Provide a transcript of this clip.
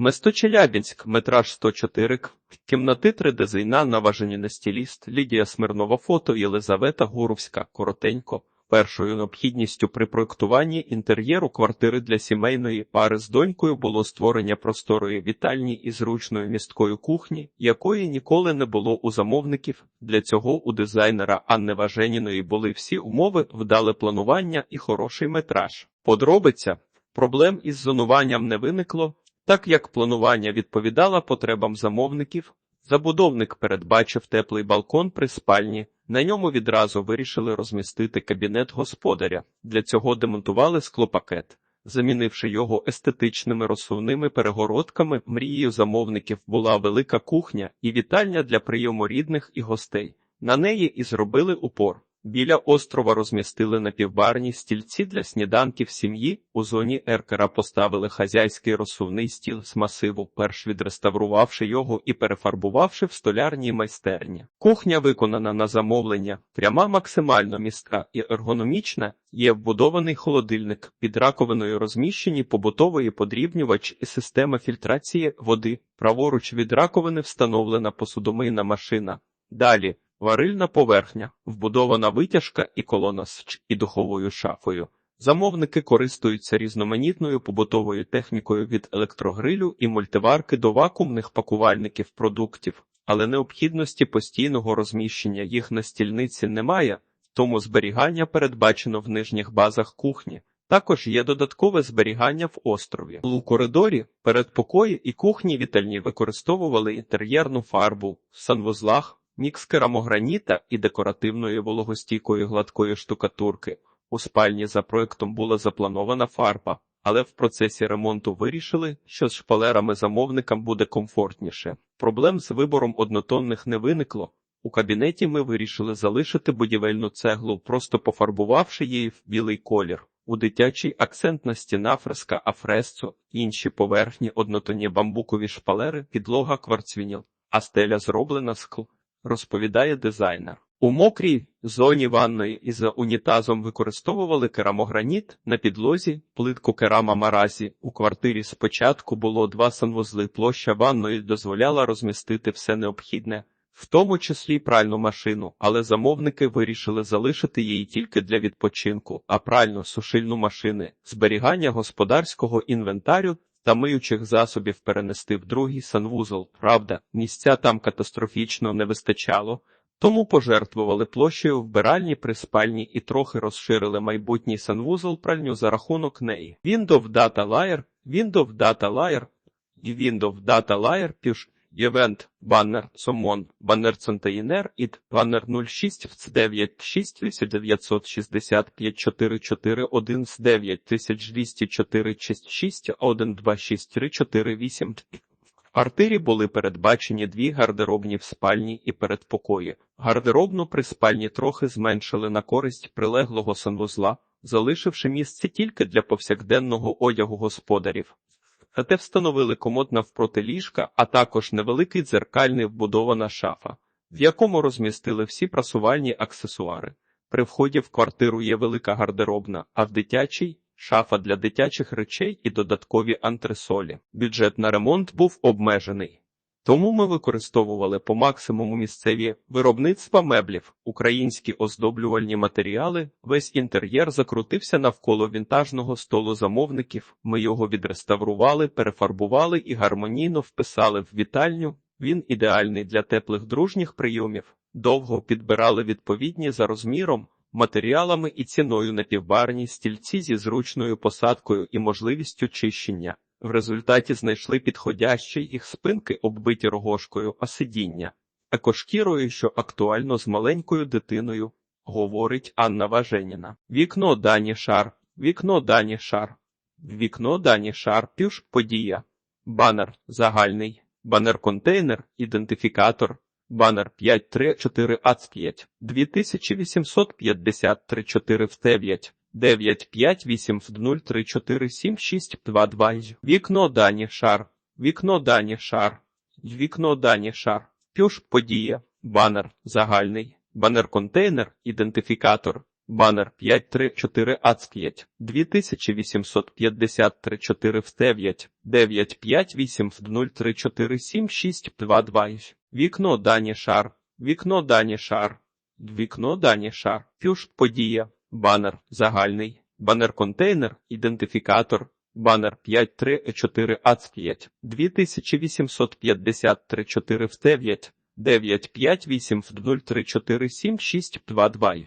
Место Челябінськ, метраж 104 к. Кімнати 3 дизайна, наважені стиліст, Лідія Смирнова фото, Єлизавета Гуровська, коротенько. Першою необхідністю при проєктуванні інтер'єру квартири для сімейної пари з донькою було створення просторої вітальні і зручної місткої кухні, якої ніколи не було у замовників. Для цього у дизайнера Анни Важеніної були всі умови, вдале планування і хороший метраж. Подробиця проблем із зонуванням не виникло, так як планування відповідало потребам замовників. Забудовник передбачив теплий балкон при спальні. На ньому відразу вирішили розмістити кабінет господаря. Для цього демонтували склопакет. Замінивши його естетичними розсувними перегородками, мрією замовників була велика кухня і вітальня для прийому рідних і гостей. На неї і зробили упор. Біля острова розмістили напівбарні стільці для сніданків сім'ї. У зоні еркера поставили хазяйський розсувний стіл з масиву, перш відреставрувавши його і перефарбувавши в столярній майстерні. Кухня виконана на замовлення, пряма максимально містка і ергономічна. Є вбудований холодильник, під раковиною розміщені побутовий подрібнювач і система фільтрації води. Праворуч від раковини встановлена посудомийна машина. Далі Варильна поверхня, вбудована витяжка і колона з і духовою шафою. Замовники користуються різноманітною побутовою технікою від електрогрилю і мультиварки до вакуумних пакувальників продуктів, але необхідності постійного розміщення їх на стільниці немає, тому зберігання передбачено в нижніх базах кухні. Також є додаткове зберігання в острові. У коридорі, передпокої і кухні вітальні використовували інтер'єрну фарбу в санвузлах, мікс керамограніта і декоративної вологостійкої гладкої штукатурки. У спальні за проектом була запланована фарба, але в процесі ремонту вирішили, що з шпалерами замовникам буде комфортніше. Проблем з вибором однотонних не виникло. У кабінеті ми вирішили залишити будівельну цеглу, просто пофарбувавши її в білий колір. У дитячий акцентна стіна фреска афресцо, інші поверхні однотонні бамбукові шпалери, підлога кварцвініл, а стеля зроблена з скл розповідає дизайнер. У мокрій зоні ванної і за унітазом використовували керамограніт на підлозі, плитку керама маразі. У квартирі спочатку було два санвузли. Площа ванної дозволяла розмістити все необхідне, в тому числі пральну машину, але замовники вирішили залишити її тільки для відпочинку, а пральну сушильну машини, зберігання господарського інвентарю та миючих засобів перенести в другий санвузол. Правда, місця там катастрофічно не вистачало, тому пожертвували площею вбиральні при спальні і трохи розширили майбутній санвузол пральню за рахунок неї. Windows Data Layer, Windows Data Layer, Windows Data Layer, піш, Євент, баннер, Сомон, баннер Центаїнер, ІД, баннер 06 в 96 965 441 з 9204 66 126 348. В квартирі були передбачені дві гардеробні в спальні і передпокої. Гардеробну при спальні трохи зменшили на користь прилеглого санвузла, залишивши місце тільки для повсякденного одягу господарів. Зате встановили комод навпроти ліжка, а також невеликий дзеркальний вбудована шафа, в якому розмістили всі прасувальні аксесуари. При вході в квартиру є велика гардеробна, а в дитячій шафа для дитячих речей і додаткові антресолі. Бюджет на ремонт був обмежений. Тому ми використовували по максимуму місцеві виробництва меблів, українські оздоблювальні матеріали. Весь інтер'єр закрутився навколо вінтажного столу замовників. Ми його відреставрували, перефарбували і гармонійно вписали в вітальню. Він ідеальний для теплих дружніх прийомів. Довго підбирали відповідні за розміром, матеріалами і ціною напівбарні стільці зі зручною посадкою і можливістю чищення. В результаті знайшли підходящі їх спинки, оббиті рогошкою, а сидіння. Екошкірою, що актуально з маленькою дитиною, говорить Анна Важеніна. Вікно Дані Шар, вікно Дані Шар, вікно Дані Шар, пюш подія, банер загальний, банер-контейнер, ідентифікатор, банер 534 АЦ5, 2853 4 в 9. 958034762 Вікно Дані Шар. Вікно Дані Шар. Вікно Дані Шар. Пюш подія. Банер загальний. Банер-контейнер. Ідентифікатор. Банер 534 АЦ5 2853 4 в 9 958 в 034 7622 Вікно дані шар. Вікно дані шар. Вікно дані шар. Фюш подія. Банер загальний. Банер контейнер. Ідентифікатор. Банер 534 АЦ5 2853 4 в 9 958 в 034 7622